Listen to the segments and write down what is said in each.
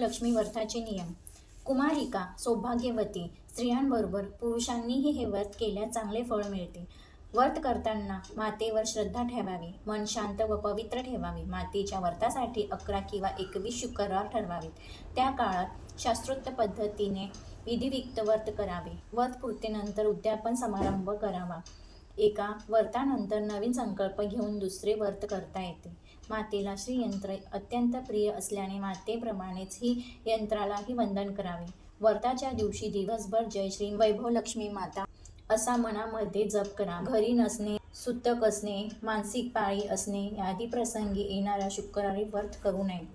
लक्ष्मी व्रताचे नियम. कुमारिका सौभाग्यवती स्त्रियांबरोबर पुरुषांनीही हे व्रत केल्यास चांगले फळ मिळते. व्रत करताना मातेवर श्रद्धा ठेवावी मन शांत व पवित्र ठेवावे. मातेच्या व्रतासाठी अकरा किंवा एकवीस शुक्रवार ठरवावेत. त्या काळात शास्त्रोक्त पद्धतीने विधिविक्त व्रत करावे. व्रत पूर्तीनंतर उद्यापन समारंभ करावा. एका व्रतानंतर नवीन संकल्प घेऊन दुसरे व्रत करता येते. मातेला श्रीयंत्र अत्यंत प्रिय असल्याने मातेप्रमाणेच ही यंत्रालाही वंदन करावे. व्रताच्या दिवशी दिवसभर जय श्री वैभव लक्ष्मी माता असा मनामध्ये जप करा. घरी नसणे सुतक असणे मानसिक पाळी असणे आदी प्रसंगी येणारा शुक्रवारी व्रत करू नये.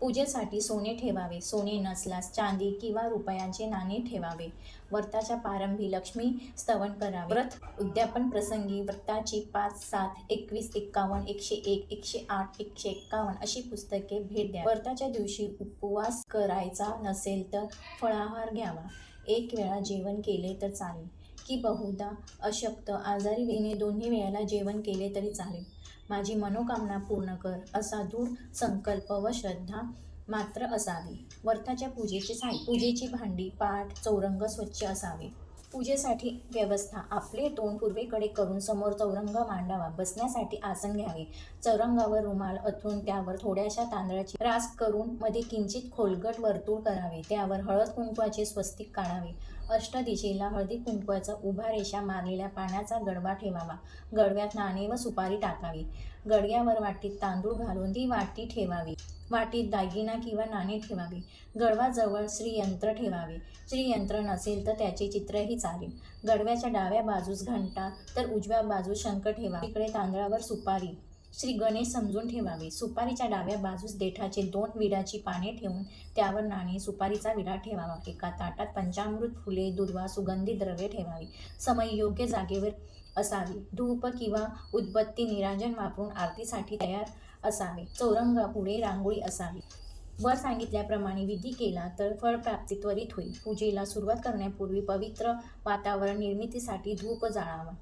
पूजेसाठी सोने ठेवावे सोने नसल्यास चांदी किंवा रुपयांचे नाणे ठेवावे. व्रताच्या प्रारंभी लक्ष्मी स्तवन करावे. व्रत उद्यापन प्रसंगी व्रताची पाच सात एकवीस एक्कावन्न एकशे एक एकशे आठ एकशे एक्कावन्न अशी पुस्तके भेट द्या. व्रताच्या दिवशी उपवास करायचा नसेल तर फळाहार घ्यावा. एक वेळा जेवण केले तर चालेल. की बहुधा अशक्त आजारी वेळेने दोन्ही वेळेला जेवण केले तरी चालेल. माझी मनोकामना पूर्ण कर असा दूर संकल्प व श्रद्धा मात्र असावी. वर्ताच्या पूजेचे साहित्य पूजेची भांडी पाठ चौरंग स्वच्छ असावे. पूजेसाठी व्यवस्था. आपले तोंड पूर्वेकडे करून समोर चौरंग मांडावा. बसण्यासाठी आसन घ्यावे. चौरंगावर रुमाल अथून त्यावर थोड्याशा तांदळाची रास करून मध्ये किंचित खोलगट वर्तुळ करावे. त्यावर हळद कुंकवाचे स्वस्तिक काढावे. अष्टदिशेला हळदी कुंकवाचा उभा रेषा मारलेल्या पाण्याचा गडवा ठेवावा. गडव्यात नाणे व सुपारी टाकावी. गडग्यावर वाटीत तांदूळ घालून ती वाटी ठेवावी. वाटीत दागिना किंवा नाणे ठेवावे. गडवाजवळ श्रीयंत्र ठेवावे. श्रीयंत्र नसेल तर त्याचे चित्रही चालेल. गडव्याच्या डाव्या बाजूस घंटा तर उजव्या बाजूस शंख ठेवा. इकडे तांदळावर सुपारी. श्री गणेश समजून ठेवावे. सुपारीच्या डाव्या बाजूस देठाचे दोन विडाची पाने ठेवून त्यावर नाणे सुपारीचा विडा ठेवावा. एका ताटात पंचामृत फुले दुर्वा सुगंधी द्रव्ये ठेवावी. समय योग्य जागेवर असावी. धूप किंवा उदबत्ती निरांजन वापरून आरतीसाठी तयार असावे. चौरंगा पुढे रांगोळी असावी. वर सांगितल्याप्रमाणे विधी केला तर फळप्राप्ती त्वरित होईल. पूजेला सुरुवात करण्यापूर्वी पवित्र वातावरण निर्मितीसाठी धूप जाळावा.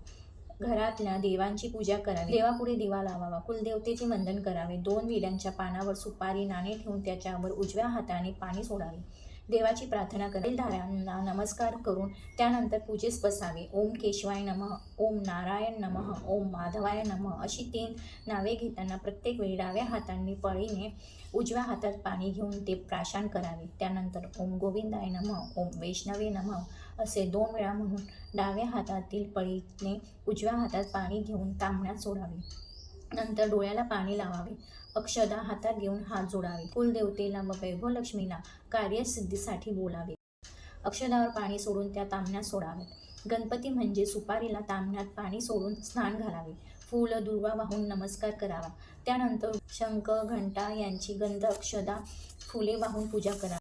घरातल्या देवांची पूजा करावी. देवापुढे दिवा लावावा. कुलदेवतेचे वंदन करावे. दोन विड्यांच्या पानावर सुपारी नाणे ठेवून त्याच्यावर उजव्या हाताने पाणी सोडावे. देवाची प्रार्थना करेल. धाऱ्यांना नमस्कार करून त्यानंतर पूजेस बसावे. ओम केशवाय नमः ओम नारायण नमः ओम माधवाय नमः अशी तीन नावे घेताना प्रत्येक वेळी डाव्या हातांनी पळीने उजव्या हातात पाणी घेऊन ते प्राशान करावे. त्यानंतर ओम गोविंदाय नमः ओम वैष्णवे नमः असे दोन वेळा म्हणून डाव्या हातातील पळीने उजव्या हातात पाणी घेऊन तांबण्यात सोडावे. नंतर डोळ्याला पाणी लावावे. अक्षदा हातात घेऊन हात जोडावे. कुलदेवतेला व वैभवलक्ष्मीला कार्यसिद्धीसाठी बोलावे. अक्षदावर पाणी सोडून त्या तांबण्यात सोडाव्यात गणपती म्हणजे सुपारीला तांबण्यात पाणी सोडून स्नान घालावे. फूल दुर्वा वाहून नमस्कार करावा. त्यानंतर शंख घंटा यांची गंध अक्षदा फुले वाहून पूजा करावी.